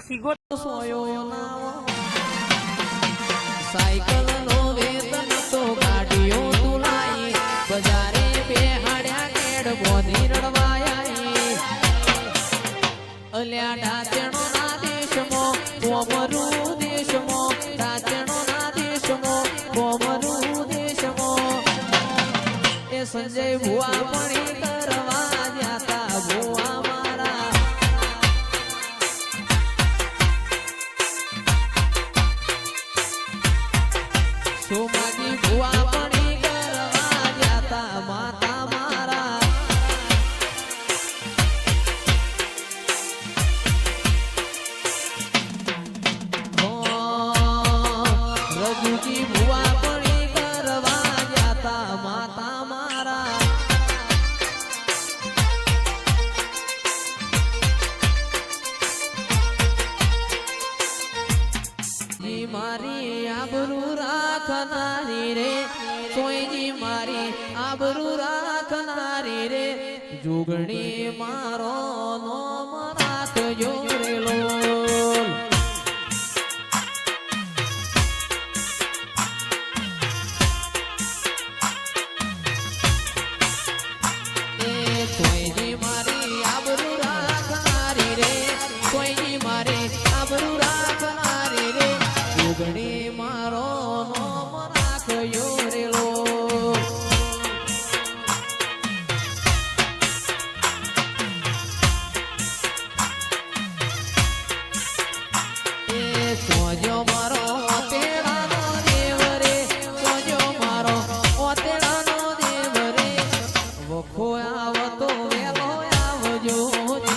ના સીગો સોયો ના સાયકલ નો વેતન તો ગાડીઓ તુલાઈ બજારે બેહાડ્યા કેડ બોધી રડવાયા અલ્યા ડાચણો ના દેશમો કોમરુ દેશમો ડાચણો ના દેશમો કોમરુ દેશમો એ સંજય ભુવા પણ રાખનારી રે સોયજી મારી આબરુ રાખનારી રે. જુગણી મારો નોમ રાખજો.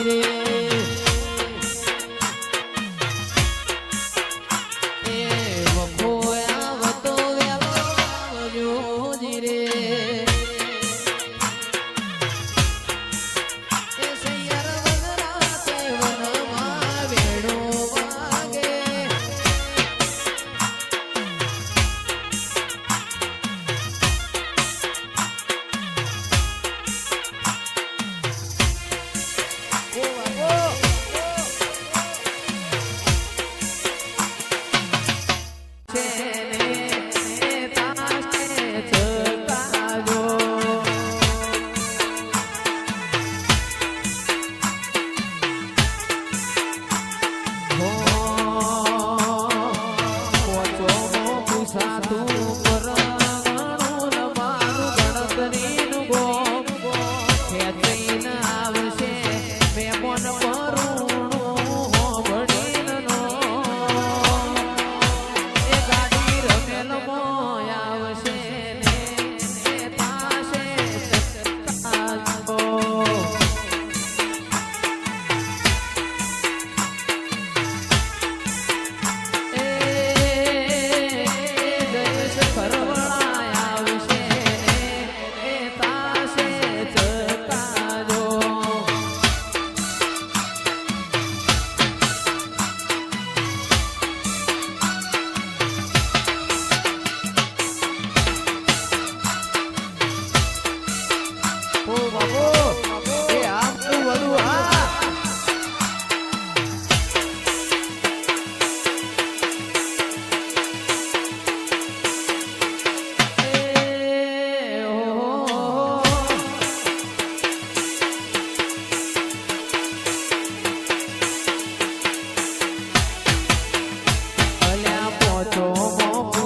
রে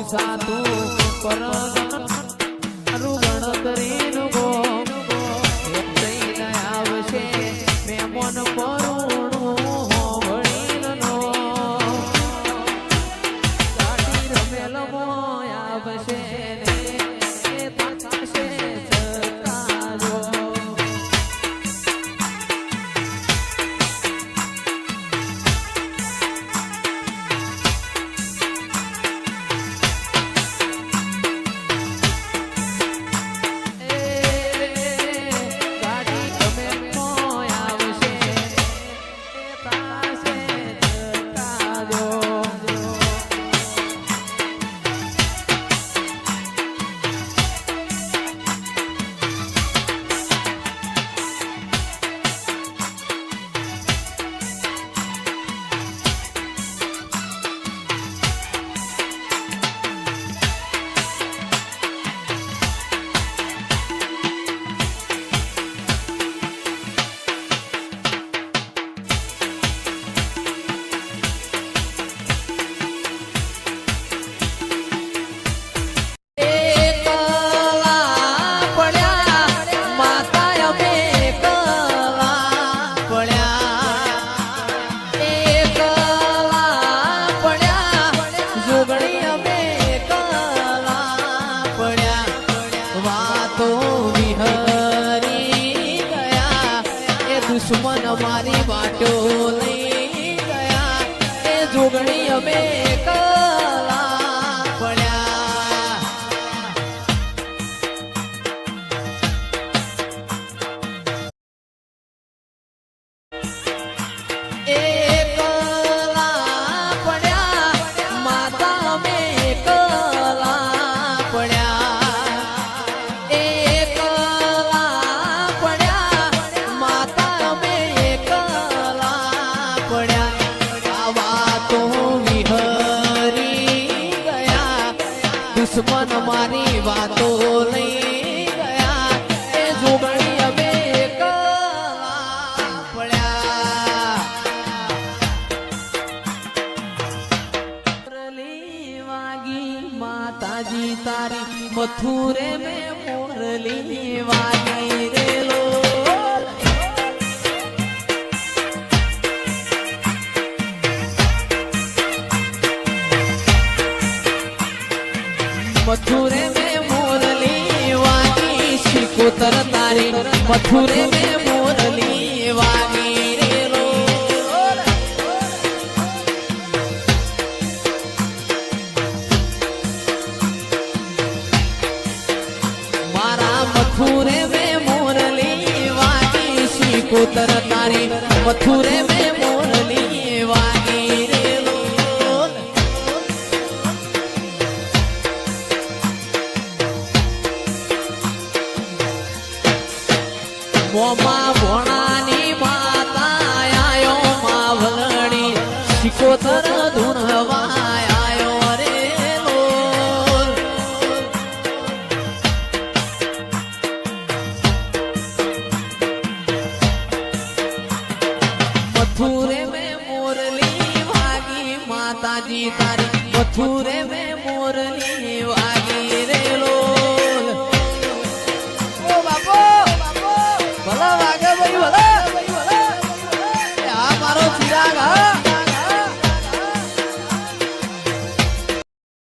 સાધુ પર દુશ્મન મારી વાટો લઈ ગયા. એ જોગણી અમે દુશ્મન મારી વાતો લઈ ગયા. એ અમે માતાજી તારી મથુરે મેં વાગી રે મથુરે મેં મોરલી વાગી શિકોતર તારી મથુરે મેં મોરલી વાગી રે લોલ. મારા મથુરે મે મોરલી વાગી શિકોતર તારી મથુરે મે મોમાં ભોણાની